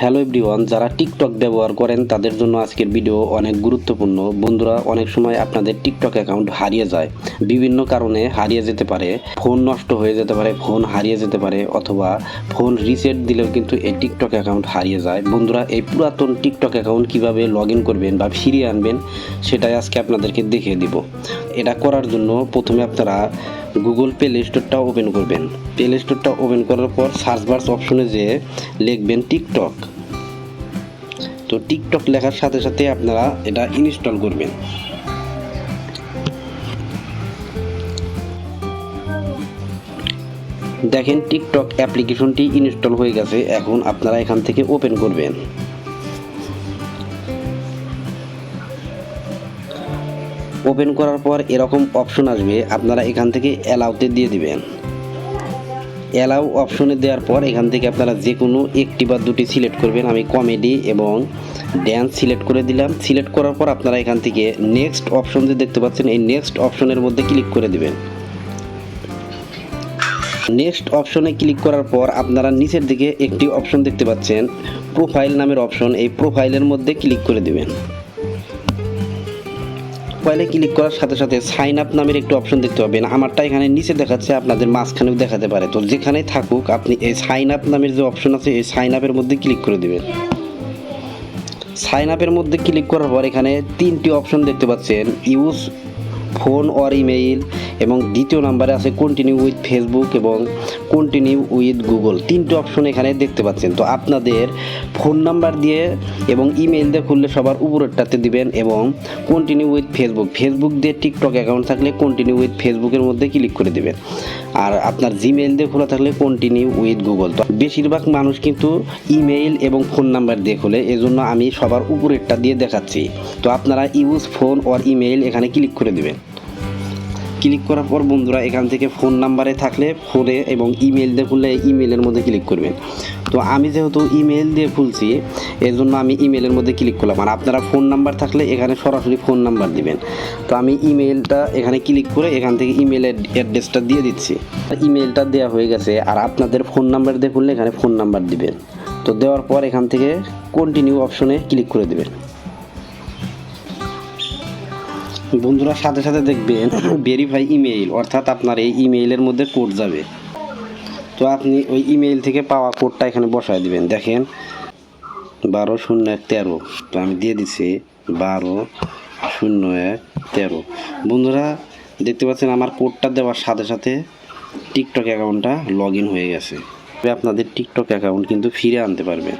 Hello everyone যারা TikTok ব্যবহার করেন, তাদের জন্য আজকের ভিডিও অনেক গুরুত্বপূর্ণ। বন্ধুরা, অনেক সময় আপনাদের টিকটক অ্যাকাউন্ট হারিয়ে যায়। বিভিন্ন কারণে হারিয়ে যেতে পারে। ফোন নষ্ট হয়ে যেতে পারে ফোন হারিয়ে যেতে পারে, অথবা ফোন রিসেট দিলেও কিন্তু এই টিকটক অ্যাকাউন্ট হারিয়ে যায়। বন্ধুরা, এই পুরাতন টিকটক অ্যাকাউন্ট কীভাবে লগ ইন করবেন বা ফিরিয়ে আনবেন, সেটাই আজকে আপনাদেরকে দেখিয়ে দিব। এটা করার জন্য প্রথমে আপনারা গুগল প্লে স্টোরটা ওপেন করবেন। প্লে স্টোরটা ওপেন করার পর সার্চ বার্স অপশনে যেয়ে লিখবেন টিকটক তো টিকটক লেখার সাথে সাথে আপনারা এটা ইনস্টল করবেন। দেখেন টিকটক অ্যাপ্লিকেশনটি ইনস্টল হয়ে গেছে, এখন আপনারা এখান থেকে ওপেন করবেন। ওপেন করার পর এরকম অপশন আসবে, আপনারা এখান থেকে অ্যালাউতে দিয়ে দিবেন। অ্যালাউ অপশনে দেওয়ার পর এখান থেকে আপনারা যে কোনো একটি বা দুটি সিলেক্ট করবেন। আমি কমেডি এবং ড্যান্স সিলেক্ট করে দিলাম। সিলেক্ট করার পর আপনারা এখান থেকে নেক্সট অপশন যে দেখতে পাচ্ছেন, এই নেক্সট অপশনের মধ্যে ক্লিক করে দিবেন। নেক্সট অপশনে ক্লিক করার পর আপনারা নিচের দিকে একটি অপশন দেখতে পাচ্ছেন প্রোফাইল নামের অপশন এই প্রোফাইলের মধ্যে ক্লিক করে দিবেন। প্রোফাইলে ক্লিক করার সাথে সাথে সাইন আপ নামের একটি অপশন দেখতে পাবেন। আমারটা এখানে নিচে দেখাচ্ছে, আপনাদের মাঝখানেও দেখাতে পারে। তো যেখানে থাকুক, আপনি এই সাইন আপ নামের যে অপশন আছে, এই সাইন আপের মধ্যে ক্লিক করে দেবেন। সাইন আপের মধ্যে ক্লিক করার পর এখানে তিনটি অপশন দেখতে পাচ্ছেন। ইউজ ফোন অর ইমেইল এবং দ্বিতীয় নাম্বারে আছে কন্টিনিউ উইথ ফেসবুক এবং কন্টিনিউ উইথ গুগল তিনটে অপশন এখানে দেখতে পাচ্ছেন। তো আপনাদের ফোন নাম্বার দিয়ে এবং ইমেইল দিয়ে খুললে সবার উপরেরটাতে দিবেন এবং কন্টিনিউ উইথ ফেসবুক ফেসবুক দিয়ে টিকটক অ্যাকাউন্ট থাকলে কন্টিনিউ উইথ ফেসবুকের মধ্যে ক্লিক করে দিবেন। আর আপনার জিমেইল দিয়ে খোলা থাকলে কন্টিনিউ উইথ গুগল তো বেশিরভাগ মানুষ কিন্তু ইমেইল এবং ফোন নাম্বার দিয়ে খোলে, এজন্য আমি সবার উপরেরটা দিয়ে দেখাচ্ছি। তো আপনারা ইউজ ফোন অর ইমেইল এখানে ক্লিক করে দিবেন। ক্লিক করার পর বন্ধুরা এখান থেকে ফোন নাম্বারে থাকলে ফোনে এবং ইমেল দিয়ে খুললে ইমেলের মধ্যে ক্লিক করবেন। তো আমি যেহেতু ইমেল দিয়ে খুলছি এর জন্য আমি ইমেলের মধ্যে ক্লিক করলাম। আর আপনারা ফোন নাম্বার থাকলে এখানে সরাসরি ফোন নাম্বার দিবেন। তো আমি ইমেলটা এখানে ক্লিক করে এখান থেকে ইমেলের অ্যাড্রেসটা দিয়ে দিচ্ছি। ইমেলটা দেওয়া হয়ে গেছে। আর আপনাদের ফোন নাম্বার দিয়ে খুললে এখানে ফোন নাম্বার দিবেন। তো দেওয়ার পর এখান থেকে কন্টিনিউ অপশনে ক্লিক করে দিবেন। বন্ধুরা সাথে সাথে দেখবেন ভেরিফাই ইমেইল অর্থাৎ আপনার এই ইমেইলের মধ্যে কোড যাবে। তো আপনি ওই ইমেইল থেকে পাওয়া কোডটা এখানে বসায় দিবেন। দেখেন, বারো শূন্য এক তেরো। তো আমি দিয়ে দিচ্ছি বারো শূন্য এক তেরো। বন্ধুরা, দেখতে পাচ্ছেন আমার কোডটা দেওয়ার সাথে সাথে টিকটক অ্যাকাউন্টটা লগ হয়ে গেছে। আপনাদের টিকটক অ্যাকাউন্ট কিন্তু ফিরে আনতে পারবেন।